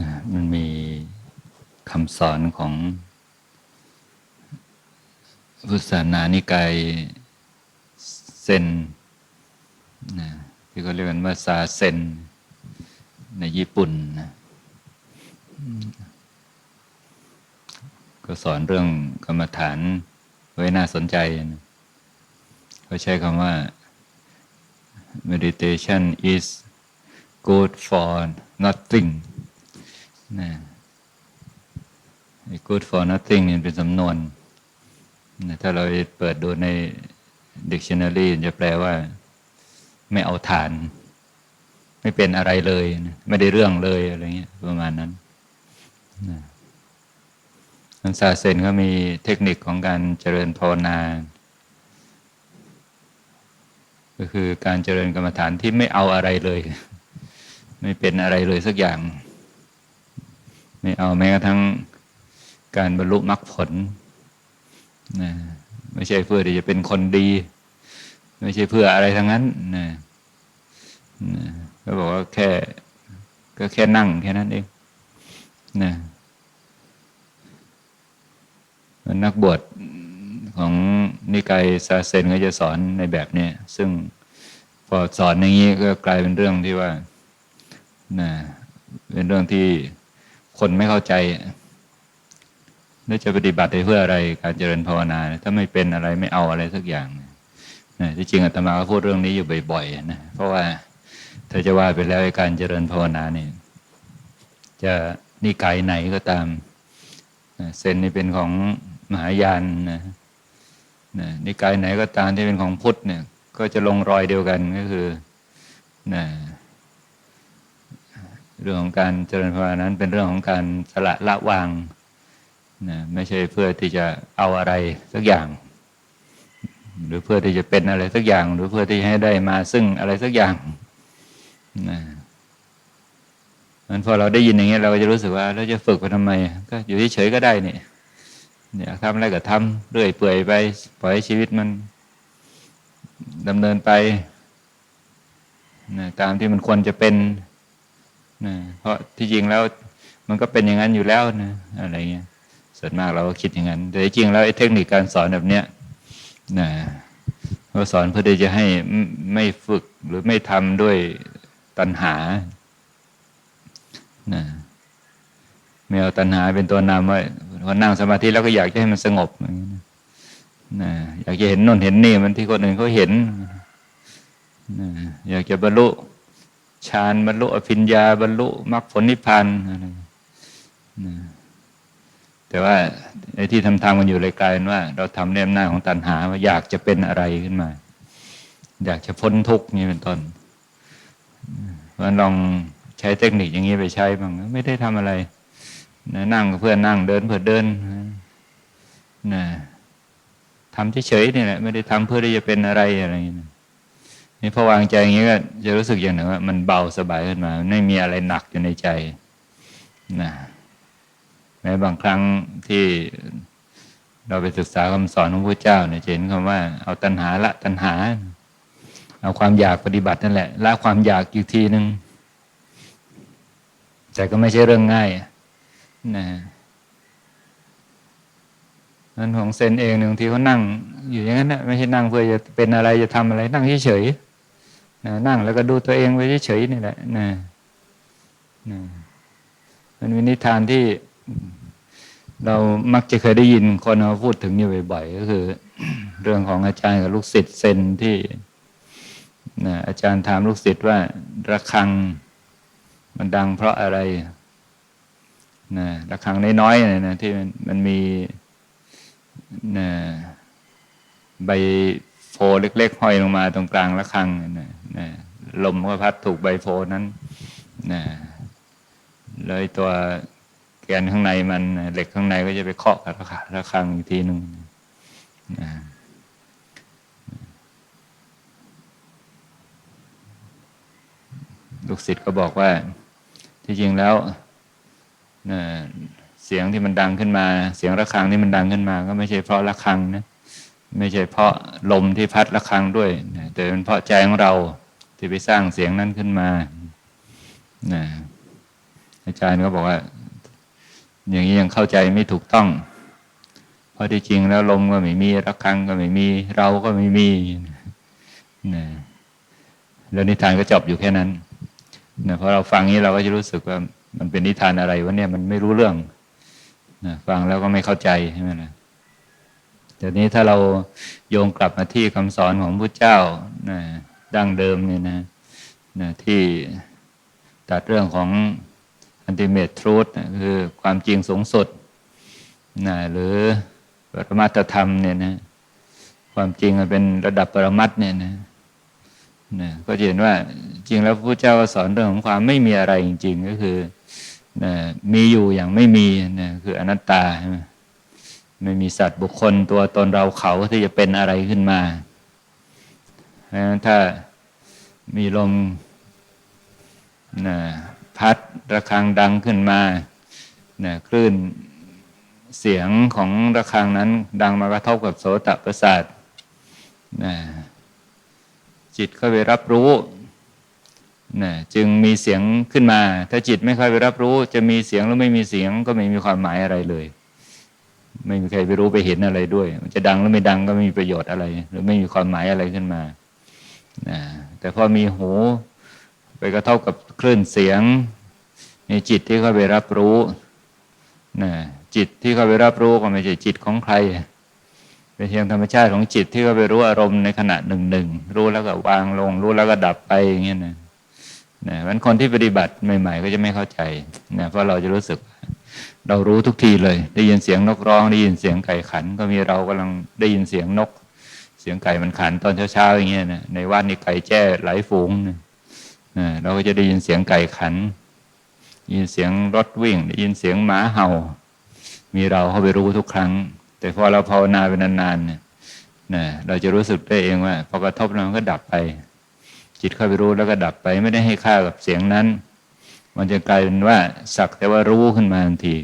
นะมันมีคำสอนของพุทธศาสนานิกายเซนนะที่เขาเรียกกันว่าซาเซน ในญี่ปุ่นนะก็สอนเรื่องกรรมฐานไว้น่าสนใจนะเขาใช้คำว่า meditation is good for nothing นะ good for nothing นี่เป็นสำนวนนะถ้าเราเปิดดูใน dictionary จะแปลว่า ไม่เอาฐาน ไม่เป็นอะไรเลยนะไม่ได้เรื่องเลยอะไรเงี้ยประมาณนั้นนะนันซาเซนเขามีเทคนิคของการเจริญภาวนาก็คือการเจริญกรรมฐานที่ไม่เอาอะไรเลย ไม่เป็นอะไรเลยสักอย่าง ไม่เอาแม้กระทั่งการบรรลุมรรคผลนะไม่ใช่เพื่อที่จะเป็นคนดี ไม่ใช่เพื่ออะไรทั้งนั้นนะนะก็บอกว่าแค่ ก็แค่นั่งแค่นั้นเองนะนักบวชของนิกายซาเซนก็จะสอนในแบบนี้ซึ่งพอสอนอย่างนี้ก็กลายเป็นเรื่องที่ว่านะเป็นเรื่องที่ คนไม่เข้าใจแล้วจะปฏิบัติเพื่ออะไรการเจริญภาวนา ถ้าไม่เป็นอะไรไม่เอาอะไรสักอย่างนะที่จริงอาตมาก็พูดเรื่องนี้อยู่บ่อยๆนะเพราะว่าถ้าจะว่าไปแล้วการเจริญภาวนาเนี่ยจะนิกายไหนก็ตามเซนนี่เป็นของมหายานนะนะนิกายไหนก็ตามที่เป็นของพุทธเนี่ย ก็จะลงรอยเดียวกันก็คือนะ เรื่องของการเจริญภาวนานั้นเป็นเรื่องของการสละละวางนะไม่ใช่เพื่อที่จะเอาอะไรสักอย่าง หรือเพื่อที่จะเป็นอะไรสักอย่าง หรือเพื่อที่ให้ได้มาซึ่งอะไรสักอย่างนะมันพอเราได้ยินอย่างนี้เราก็จะรู้สึกว่าเราจะฝึกไปทำไม ก็อยู่เฉยๆก็ได้เนี่ยเนี่ยทำอะไรก็ทำเรื่อยเปื่อยไปปล่อยให้ชีวิตมันดำเนินไปนะตามที่มันควรจะเป็น นะเพราะที่จริงแล้วมันก็เป็นอย่างนั้นอยู่แล้วนะอะไรเงี้ยส่วนมากเราก็คิดอย่างนั้น แต่จริงแล้วไอ้เทคนิคการสอนแบบเนี้ยนะเราสอนเพื่อที่จะให้ไม่ฝึกหรือไม่ทำด้วยตัณหานะไม่เอาตัณหาเป็นตัวนำว่าพอนั่งสมาธิแล้วก็อยากจะให้มันสงบนะอยากจะเห็นนนเห็นนี่มันที่คนอื่นเขาเห็นนะอยากจะบรรลุ ฌานบรรลุอภิญญาบรรลุมรรคผลนิพพานนะแต่ว่าไอ้ที่ทำทำกันอยู่เลยกลายเป็นว่า เราทำเนมหน้าของตัณหาว่าอยากจะเป็นอะไรขึ้นมา อยากจะพ้นทุกข์นี่เป็นต้นเพราะลองใช้เทคนิคอย่างนี้ไปใช้บ้างไม่ได้ทำอะไรนะนั่งเพื่อนั่งเดินเพื่อเดินนะทำเฉยๆนี่แหละไม่ได้ทำเพื่อที่จะเป็นอะไรอะไรอย่างนี่ นี่พอวางใจอย่างนี้ก็จะรู้สึกอย่างหนึ่งว่า มันเบาสบายขึ้นมา ไม่มีอะไรหนักอยู่ในใจนะแม้บางครั้งที่เราไปศึกษาคำสอนของพระเจ้าเนี่ยเห็นคำว่าเอาตัณหาละตัณหา เอาความอยากปฏิบัตินั่นแหละละความอยากอีกทีหนึ่งแต่ก็ไม่ใช่เรื่องง่ายนะนั้นของเซนเองหนึ่งที่เขานั่ง อยู่อย่างนั้นนะไม่ใช่นั่งเพื่อจะเป็นอะไรจะทำอะไรนั่งเฉยๆ นะนั่งแล้วก็ดูตัวเองไปเฉยๆนี่แหละนะนะมันเป็นนิทานที่เรามักจะเคยได้ยินคนมาพูดถึงอยู่บ่อยๆก็คือ เรื่องของอาจารย์กับลูกศิษย์เซนที่นะอาจารย์ถามลูกศิษย์ว่าระฆังมันดังเพราะอะไรนะระฆังน้อยๆนี่ยนะที่มันมันมีนะใบ โฟเล็กๆห้อยลงมาตรงกลางระฆังนะนะลมก็พัดถูกใบโฟนั้นนะเลยตัวแกนข้างในมันเหล็กข้างในก็จะไปเคาะกับระฆังอีกทีหนึ่งนะลูกศิษย์ก็บอกว่า ที่จริงแล้วเสียงที่มันดังขึ้นมา เสียงระฆังที่มันดังขึ้นมา ก็ไม่ใช่เพราะระฆังนะ ไม่ใช่เพราะลมที่พัดระฆังด้วยแต่เป็นเพราะใจของเราที่ไปสร้างเสียงนั้นขึ้นมานะอาจารย์ก็บอกว่า อย่างนี้ยังเข้าใจไม่ถูกต้อง เพราะที่จริงแล้วลมก็ไม่มีระฆังก็ไม่มี เราก็ไม่มีนะแล้วนิทานก็จบอยู่แค่นั้นนะพอเราฟังนี้เราก็จะรู้สึกว่ามันเป็นนิทานอะไรวะเนี่ยมันไม่รู้เรื่องนะฟังแล้วก็ไม่เข้าใจใช่ไหมนะ แต่นี้ถ้าเราโยงกลับมาที่คำสอนของพระเจ้านะดั้งเดิมเนี่ยนะนะที่ตัดเรื่องของ ultimate truth นะคือความจริงสูงสุดนะหรือปรมัตธรรมเนี่ยนะความจริงมันเป็นระดับปรมัตถ์เนี่ยนะนะก็จะเห็นว่าจริงแล้วพระเจ้าสอนเรื่องของความไม่มีอะไรจริง ๆ ก็คือนะมีอยู่อย่างไม่มีนะคืออนัตตาใช่ไหม ไม่มีสัตว์บุคคลตัวตนเราเขาที่จะเป็นอะไรขึ้นมาเพราะฉะนั้นถ้ามีลมนะพัดระฆังดังขึ้นมานะคลื่นเสียงของระฆังนั้น ดังมากระทบกับโสตประสาทนะจิตเข้าไปรับรู้นะจึงมีเสียงขึ้นมา ถ้าจิตไม่ค่อยไปรับรู้ จะมีเสียงหรือไม่มีเสียงก็ไม่มีความหมายอะไรเลย ไม่มีใครไปรู้ไปเห็นอะไรด้วย มันจะดังหรือไม่ดังก็ไม่มีประโยชน์อะไร หรือไม่มีความหมายอะไรขึ้นมานะแต่พอมีหูไปกระทบกับคลื่นเสียง ในจิตที่เข้าไปรับรู้นะจิตที่เข้าไปรับรู้ก็ไม่ใช่จิตของใคร เป็นเพียงธรรมชาติของจิตที่เข้าไปรู้อารมณ์ในขณะหนึ่งหนึ่งรู้แล้วก็วางลง รู้แล้วก็ดับไปอย่างเงี้ยนะนะมันคนที่ปฏิบัติใหม่ ๆ ก็จะไม่เข้าใจนะเพราะเราจะรู้สึก เรารู้ทุกทีเลย ได้ยินเสียงนกร้อง ได้ยินเสียงไก่ขัน ก็มีเรากำลังได้ยินเสียงนก เสียงไก่มันขันตอนเช้าๆอย่างเงี้ยนะในว่านนี่ไก่แจ้หลายฝูงนะเราก็จะได้ยินเสียงไก่ขันได้ยินเสียงรถวิ่ง ได้ยินเสียงหมาเห่า มีเราเข้าไปรู้ทุกครั้ง แต่พอเราภาวนาไปนานๆเนี่ยนะเราจะรู้สึกได้เองว่าพอกระทบแล้วมันก็ดับไป จิตเข้าไปรู้แล้วก็ดับไปไม่ได้ให้ค่ากับเสียงนั้น มันจะกลายเป็นว่าสักแต่ว่ารู้ขึ้นมาทันที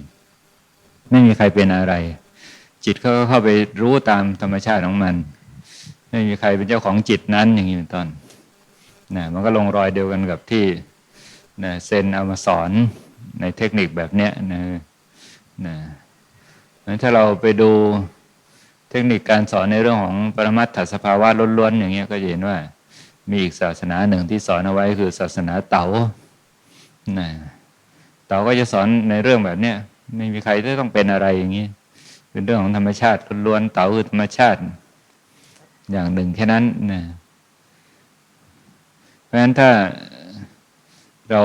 ไม่มีใครเป็นอะไร จิตเขาก็เข้าไปรู้ตามธรรมชาติของมัน ไม่มีใครเป็นเจ้าของจิตนั้นอย่างนี้เป็นต้นนะมันก็ลงรอยเดียวกันกับที่นะเซนเอามาสอนในเทคนิคแบบเนี้ยนะนะถ้าเราไปดูเทคนิคการสอนในเรื่องของปรมัตถสภาวะล้วนๆอย่างเงี้ยก็จะเห็นว่า มีอีกศาสนาหนึ่งที่สอนเอาไว้คือศาสนาเต๋า นะเต๋าก็จะสอนในเรื่องแบบเนี้ยไม่มีใครที่ต้องเป็นอะไรอย่างนี้ เป็นเรื่องของธรรมชาติล้วนเต๋าคือธรรมชาติ อย่างหนึ่งแค่นั้นนะเพราะฉะนั้นถ้าเรา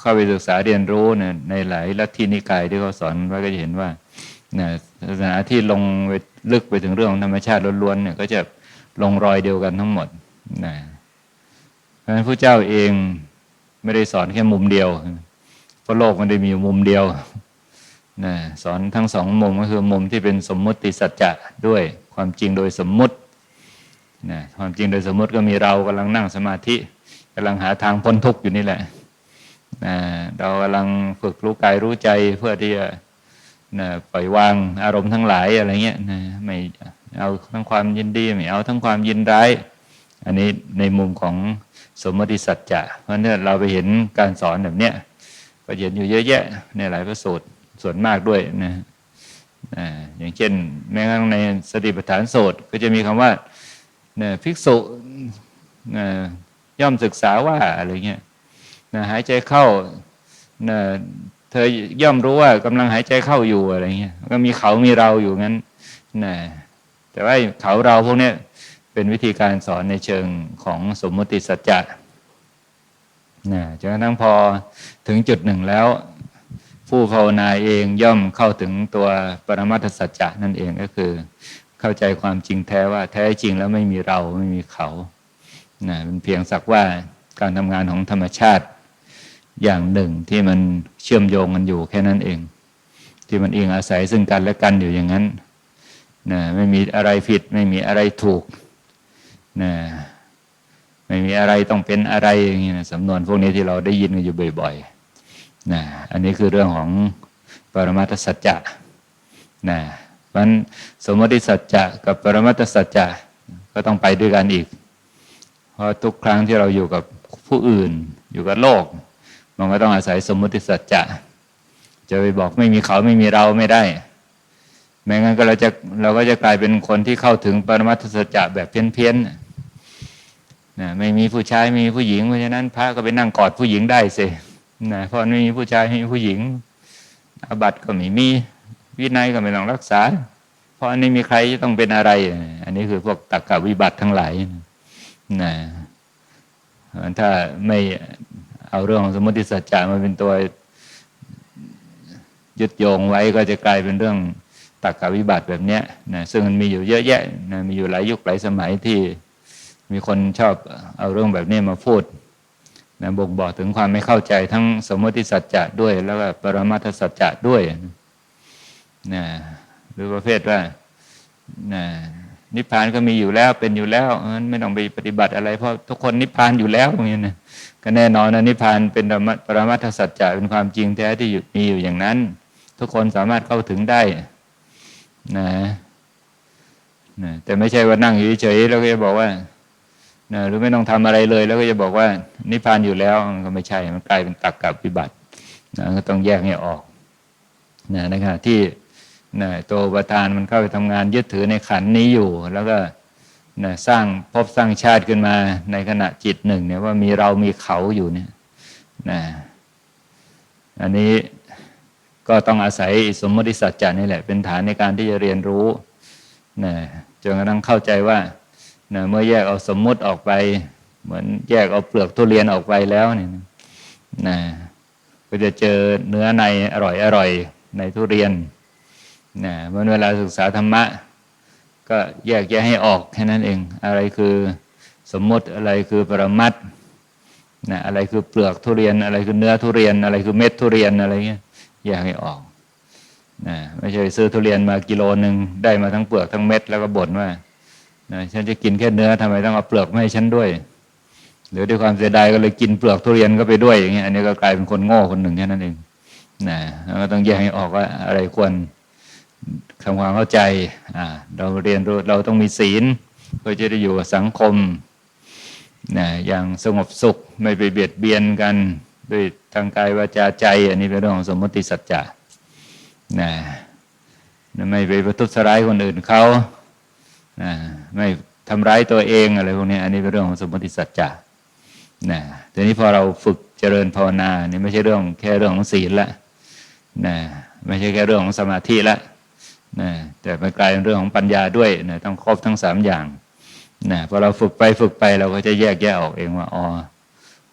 เข้าไปศึกษาเรียนรู้เนี่ยในหลายลัทธินิกายที่เขาสอนไว้ก็จะเห็นว่านะศาสนาที่ลงไปลึกไปถึงเรื่องของธรรมชาติล้วนๆเนี่ยก็จะลงรอยเดียวกันทั้งหมดนะเพราะฉะนั้นพระเจ้าเอง ไม่ได้สอนแค่มุมเดียวเพราะโลกมันได้มีมุมเดียวนะสอนทั้งสองมุมก็คือมุมที่เป็นสมมุติสัจจะด้วยความจริงโดยสมมุตินะความจริงโดยสมมุติก็มีเรากำลังนั่งสมาธิกำลังหาทางพ้นทุกข์อยู่นี่แหละนะเรากำลังฝึกรู้กายรู้ใจเพื่อที่จะนะปล่อยวางอารมณ์ทั้งหลายอะไรเงี้ยนะไม่เอาทั้งความยินดีไม่เอาทั้งความยินร้าย อันนี้ในมุมของสมมติสัจจะเพราะเนี่ยเราไปเห็นการสอนแบบเนี้ยก็เห็นอยู่เยอะแยะในหลายพระสูตรส่วนมากด้วยนะอย่างเช่นแม้กระทั่งในสติปัฏฐานสูตรก็จะมีคำว่าเนี่ยภิกษุย่อมศึกษาว่าอะไรเงี้ยนะหายใจเข้านะเธอย่อมรู้ว่ากำลังหายใจเข้าอยู่อะไรเงี้ยก็มีเขามีเราอยู่งั้นนะแต่ว่าเขาเราพวกเนี้ย เป็นวิธีการสอนในเชิงของสมมติสัจจะนะจนกระทั่งพอถึงจุดหนึ่งแล้ว ผู้ภาวนาเองย่อมเข้าถึงตัวปรมัตถสัจจะนั่นเองก็คือ เข้าใจความจริงแท้ว่าแท้จริงแล้วไม่มีเราไม่มีเขานะเป็นเพียงสักว่าการทำงานของธรรมชาติอย่างหนึ่งที่มันเชื่อมโยงกันอยู่แค่นั้นเอง ที่มันเองอาศัยซึ่งกันและกันอยู่อย่างนั้นนะไม่มีอะไรผิดไม่มีอะไรถูก นะไม่มีอะไรต้องเป็นอะไรอย่างนี้นะสำนวนพวกนี้ที่เราได้ยินกันอยู่บ่อยๆนะอันนี้คือเรื่องของปรมัตถสัจจะนะมันสมมติสัจจะกับปรมัตถสัจจะก็ต้องไปด้วยกันอีก เพราะทุกครั้งที่เราอยู่กับผู้อื่น อยู่กับโลก มันก็ต้องอาศัยสมมุติสัจจะ จะไปบอกไม่มีเขาไม่มีเราไม่ได้ไม่งั้นก็เราจะเราก็จะกลายเป็นคนที่เข้าถึงปรมัตถสัจจะแบบเพี้ยนๆ นะไม่มีผู้ชายไม่มีผู้หญิงเพราะฉะนั้น พระก็ไปนั่งกอดผู้หญิงได้สินะเพราะไม่มีผู้ชายไม่มีผู้หญิงอาบัติก็ไม่มีวินัยก็ไม่ต้องรักษา เพราะอันนี้มีใครจะต้องเป็นอะไร อันนี้คือพวกตักกะวิบัติทั้งหลายนะถ้าไม่เอาเรื่องของสมมติสัจจะมาเป็นตัวยึดโยงไว้ก็จะกลายเป็นเรื่องตักกะวิบัติแบบเนี้ยนะซึ่งมันมีอยู่เยอะแยะนะมีอยู่หลายยุคหลายสมัยที่ มีคนชอบเอาเรื่องแบบนี้มาพูดนะบ่งบอกถึงความไม่เข้าใจทั้งสมมติสัจจะด้วย แล้วก็ปรมัตถสัจจะด้วยนะหรือประเภทว่านะนิพพานก็มีอยู่แล้วเป็นอยู่แล้วงั้นไม่ต้องไปปฏิบัติอะไรเพราะทุกคนนิพพานอยู่แล้วอย่างนี้นะก็แน่นอนนะนิพพานเป็นปรมัตถสัจจะเป็นความจริงแท้ที่มีอยู่อย่างนั้น ทุกคนสามารถเข้าถึงได้นะนะแต่ไม่ใช่ว่านั่งอยู่เฉยๆแล้วก็จะบอกว่า นะหรือไม่ต้องทำอะไรเลย แล้วก็จะบอกว่านิพพานอยู่แล้วมันก็ไม่ใช่มันกลายเป็นตักกับวิบัตินะก็ต้องแยกให้ออกนะนะครับที่นะตัวประธานมันเข้าไปทำงานยึดถือในขันนี้อยู่ แล้วก็นะสร้างพบสร้างชาติขึ้นมาในขณะจิตหนึ่งเนี่ยว่ามีเรามีเขาอยู่เนี่ยนะอันนี้ก็ต้องอาศัยสมมติสัจจะนี่แหละ เป็นฐานในการที่จะเรียนรู้นะจนกระทั่งเข้าใจว่า นะเมื่อแยกเอาสมมุติออกไป เหมือนแยกเอาเปลือกทุเรียนออกไปแล้วเนี่ยนะก็จะเจอเนื้อในอร่อยอร่อยในทุเรียนนะเมื่อเวลาศึกษาธรรมะ ก็แยกแยะให้ออกแค่นั้นเอง อะไรคือสมมติอะไรคือปรมัตนะอะไรคือเปลือกทุเรียน อะไรคือเนื้อทุเรียน อะไรคือเม็ดทุเรียนอะไรเงี้ยแยกให้ออกนะไม่ใช่ซื้อทุเรียนมากิโลหนึ่งได้มาทั้งเปลือกทั้งเม็ดแล้วก็บ่นว่า นะฉันจะกินแค่เนื้อทำไมต้องเอาเปลือกมาให้ฉันด้วย หรือด้วยความเสียดายก็เลยกินเปลือกทุเรียนก็ไปด้วยอย่างเงี้ยอันนี้ก็กลายเป็นคนโง่คนหนึ่งแค่นั้นเองนะเราก็ต้องแยกให้ออกว่าอะไรควรทำความเข้าใจอ่าเราเรียนรู้เราต้องมีศีลเพื่อจะได้อยู่กับสังคมนะอย่างสงบสุขไม่ไปเบียดเบียนกันด้วยทางกายวาจาใจ อันนี้เป็นเรื่องของสมมติสัจจะนะไม่ไปประทุษร้ายคนอื่นเขา ไม่ทำร้ายตัวเองอะไรพวกนี้อันนี้เป็นเรื่องของสมมติสัจจะนะทีนี้พอเราฝึกเจริญภาวนานี่ไม่ใช่เรื่องแค่เรื่องของศีลละนะไม่ใช่แค่เรื่องของสมาธิละนะแต่มันกลายเป็นเรื่องของปัญญาด้วยนะต้องครบทั้งสามอย่างนะพอเราฝึกไปฝึกไปเราก็จะแยกแยะออกเองว่าอ๋อ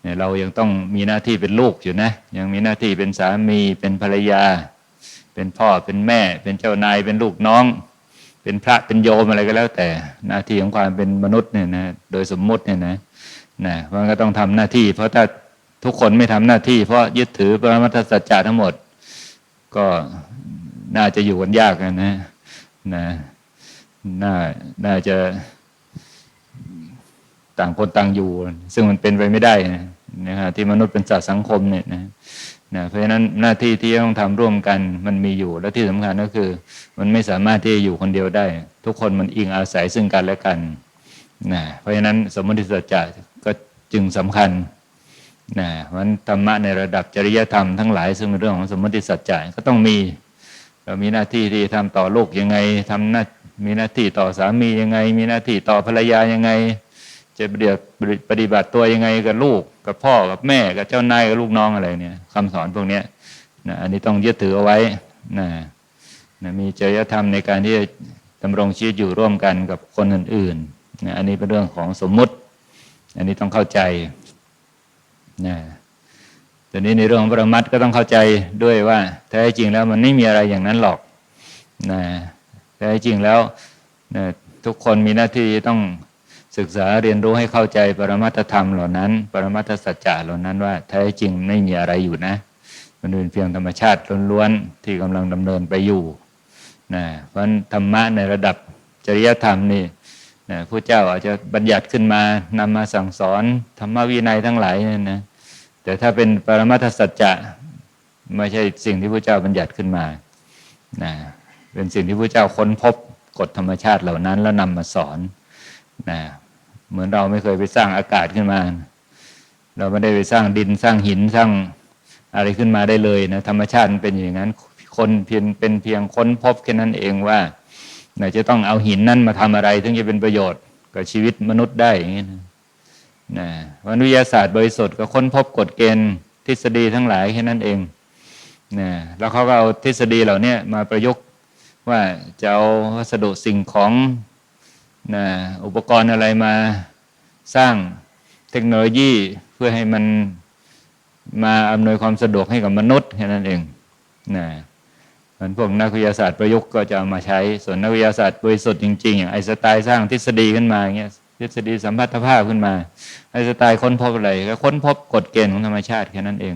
เนี่ยเรายังต้องมีหน้าที่เป็นลูกอยู่นะ ยังมีหน้าที่เป็นสามีเป็นภรรยา เป็นพ่อเป็นแม่ เป็นเจ้านายเป็นลูกน้อง เป็นพระเป็นโยมอะไรก็แล้ว แต่หน้าที่ของความเป็นมนุษย์เนี่ยนะโดยสมมุติเนี่ยนะนะมันก็ต้องทำหน้าที่ เพราะถ้าทุกคนไม่ทำหน้าที่ เพราะยึดถือปรมัตถสัจจะทั้งหมด ก็น่าจะอยู่กันยากนะนะน่าน่าจะต่างคนต่างอยู่ ซึ่งมันเป็นไปไม่ได้นะนะฮะที่มนุษย์เป็นสัตว์สังคมเนี่ยนะ นะเพราะฉะนั้นหน้าที่ที่ต้องทำร่วมกันมันมีอยู่และที่สำคัญก็คือ มันไม่สามารถที่จะอยู่คนเดียวได้ ทุกคนมันอิงอาศัยซึ่งกันและกันนะเพราะฉะนั้นสมมติสัจจะก็จึงสำคัญนะเพราะฉะนั้นธรรมะในระดับจริยธรรมทั้งหลายซึ่งเป็นเรื่องของสมมติสัจจะก็ต้องมี เรามีหน้าที่ที่ทำต่อลูกยังไงทำหน้ามีหน้าที่ต่อสามียังไง มีหน้าที่ต่อภรรยายังไง จะปฏิบัติปฏิบัติตัวยังไงกับลูกกับพ่อกับแม่กับเจ้านายกับลูกน้องอะไรเนี่ยคำสอนพวกนี้นะอันนี้ต้องยึดถือเอาไว้นะนะมีจริยธรรมในการที่จะดำรงชีวิตอยู่ร่วมกันกับคนอื่นๆนะอันนี้เป็นเรื่องของสมมุติ อันนี้ต้องเข้าใจนะแต่นี้ในเรื่องของปรมัตก็ต้องเข้าใจด้วยว่าแท้จริงแล้วมันไม่มีอะไรอย่างนั้นหรอกนะแท้จริงแล้วนะทุกคนมีหน้าที่ต้อง ศึกษาเรียนรู้ให้เข้าใจปรมัตธรรมเหล่านั้น ปรมัตสัจจะเหล่านั้นว่าแท้จริงไม่มีอะไรอยู่นะ มันเป็นเพียงธรรมชาติล้วนๆที่กำลังดำเนินไปอยู่นะเพราะธรรมะในระดับจริยธรรมนี่นะผู้เจ้าอาจจะบัญญัติขึ้นมานำมาสั่งสอนธรรมวินัยทั้งหลายนี่นะแต่ถ้าเป็นปรมัตสัจจะไม่ใช่สิ่งที่พระเจ้าบัญญัติขึ้นมานะเป็นสิ่งที่พระเจ้าค้นพบกฎธรรมชาติเหล่านั้นแล้วนำมาสอนนะ เหมือนเราไม่เคยไปสร้างอากาศขึ้นมา เราไม่ได้ไปสร้างดินสร้างหินสร้างอะไรขึ้นมาได้เลยนะธรรมชาติมันเป็นอย่างนั้น คนเพียงเป็นเพียงค้นพบแค่นั้นเองว่าไหนจะต้องเอาหินนั้นมาทำอะไร ถึงจะเป็นประโยชน์กับชีวิตมนุษย์ได้อย่างนี้นะนะวันวิทยาศาสตร์บริสุทธิ์ก็ค้นพบกฎเกณฑ์ทฤษฎีทั้งหลายแค่นั้นเองนะแล้วเขาก็เอาทฤษฎีเหล่านี้มาประยุกต์ว่าจะเอาวัสดุสิ่งของ นะอุปกรณ์อะไรมาสร้างเทคโนโลยีเพื่อให้มันมาอำนวยความสะดวกให้กับมนุษย์แค่นั้นเองนะมันพวกนักวิทยาศาสตร์ประยุกต์ก็จะเอามาใช้ ส่วนนักวิทยาศาสตร์บริสุทธิ์จริงๆอย่างไอสไตน์สร้างทฤษฎีขึ้นมาเงี้ยทฤษฎีสัมพัทธภาพขึ้นมาไอสไตน์ค้นพบอะไรก็ค้นพบกฎเกณฑ์ของธรรมชาติแค่นั้นเอง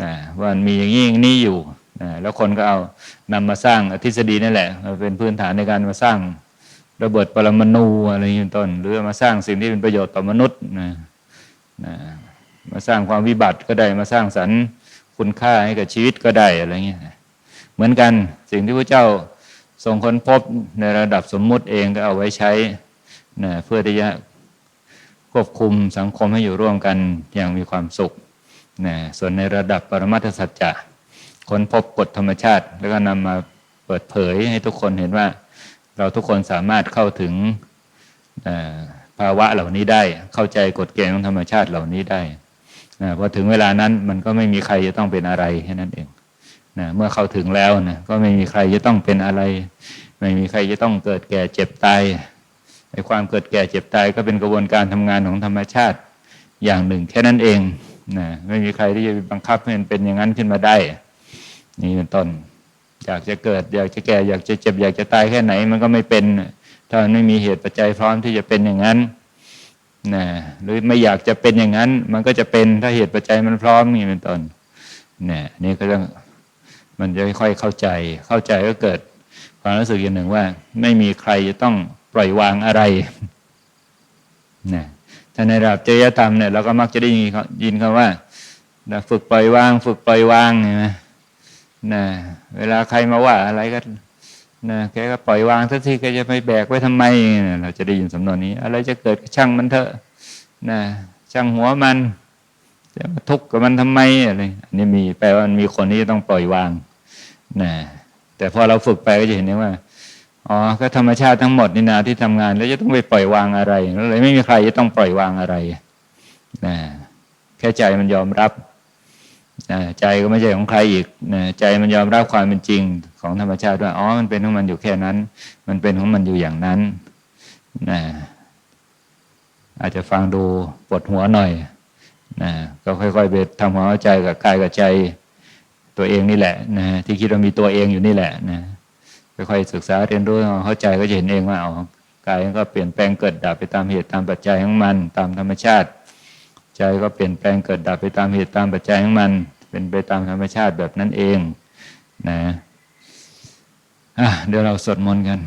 นะว่ามีอย่างนี้อย่างนี้อยู่นะแล้วคนก็เอานำมาสร้างทฤษฎีนั่นแหละมาเป็นพื้นฐานในการมาสร้าง ระเบิดปรมาณูอะไรอย่างนี้ต้น หรือมาสร้างสิ่งที่เป็นประโยชน์ต่อมนุษย์นะนะมาสร้างความวิบัติก็ได้มาสร้างสรรค์คุณค่าให้กับชีวิตก็ได้อะไรเงี้ยเหมือนกันสิ่งที่พระเจ้าทรงค้นพบในระดับสมมุติเองก็เอาไว้ใช้นะเพื่อที่จะควบคุมสังคมให้อยู่ร่วมกันอย่างมีความสุขนะส่วนในระดับปรมัตถสัจจะค้นพบกฎธรรมชาติ แล้วก็นำมาเปิดเผยให้ทุกคนเห็นว่า เราทุกคนสามารถเข้าถึงภาวะเหล่านี้ได้ เข้าใจกฎเกณฑ์ของธรรมชาติเหล่านี้ได้นะพอถึงเวลานั้นมันก็ไม่มีใครจะต้องเป็นอะไรแค่นั้นเองนะเมื่อเข้าถึงแล้วนะก็ไม่มีใครจะต้องเป็นอะไร ไม่มีใครจะต้องเกิดแก่เจ็บตายในความเกิดแก่เจ็บตายก็เป็นกระบวนการทำงานของธรรมชาติอย่างหนึ่ง แค่นั้นเองนะไม่มีใครที่จะบังคับให้มันเป็นอย่างนั้นขึ้นมาได้ นี่เป็นต้น อยากจะเกิด อยากจะแก่ อยากจะเจ็บ อยากจะตายแค่ไหน มันก็ไม่เป็น ถ้ามันไม่มีเหตุปัจจัยพร้อมที่จะเป็นอย่างนั้นนะหรือไม่อยากจะเป็นอย่างนั้น มันก็จะเป็นถ้าเหตุปัจจัยมันพร้อมนี่เป็นต้นเนี่ยนี่ก็ต้องมันจะค่อยๆเข้าใจ เข้าใจก็เกิด ความรู้สึกอย่างหนึ่งว่า ไม่มีใครจะต้องปล่อยวางอะไรนะถ้าในระดับจริยธรรมเนี่ยเราก็มักจะได้ยินคำว่า ฝึกปล่อยวาง ฝึกปล่อยวางเห็นไหม นะเวลาใครมาว่าอะไรก็นะแกก็ปล่อยวางสักทีแกจะไปแบกไว้ทำไมนะเราจะได้ยินสำนวนนี้ อะไรจะเกิดช่างมันเถอะนะช่างหัวมันจะมาทุกข์กับมันทำไมอะไรอันนี้มีแปลว่ามันมีคนที่ต้องปล่อยวางนะแต่พอเราฝึกไปก็จะเห็นได้ว่าอ๋อก็ธรรมชาติทั้งหมดนี่นาที่ทำงาน แล้วจะต้องไปปล่อยวางอะไรเลยไม่มีใครจะต้องปล่อยวางอะไรนะแค่ใจมันยอมรับ ใจก็ไม่ใช่ของใครอีกใจมันยอมรับความเป็นจริงของธรรมชาติว่าอ๋อมันเป็นของมันอยู่แค่นั้น มันเป็นของมันอยู่อย่างนั้นนะอาจจะฟังดูปวดหัวหน่อยนะก็ค่อยๆไปทำความเข้าใจกับกายกับใจตัวเองนี่แหละนะที่คิดว่ามีตัวเองอยู่นี่แหละนะค่อยๆศึกษาเรียนรู้เข้าใจก็จะเห็นเองว่าอ๋อกายก็เปลี่ยนแปลงเกิดดับไปตามเหตุตามปัจจัยของมัน ตามธรรมชาติ ใจก็เปลี่ยนแปลงเกิดดับไปตามเหตุตามปัจจัยของมัน เป็นไปตามธรรมชาติแบบนั้นเองนะะเดี๋ยวเราสวดมนต์กัน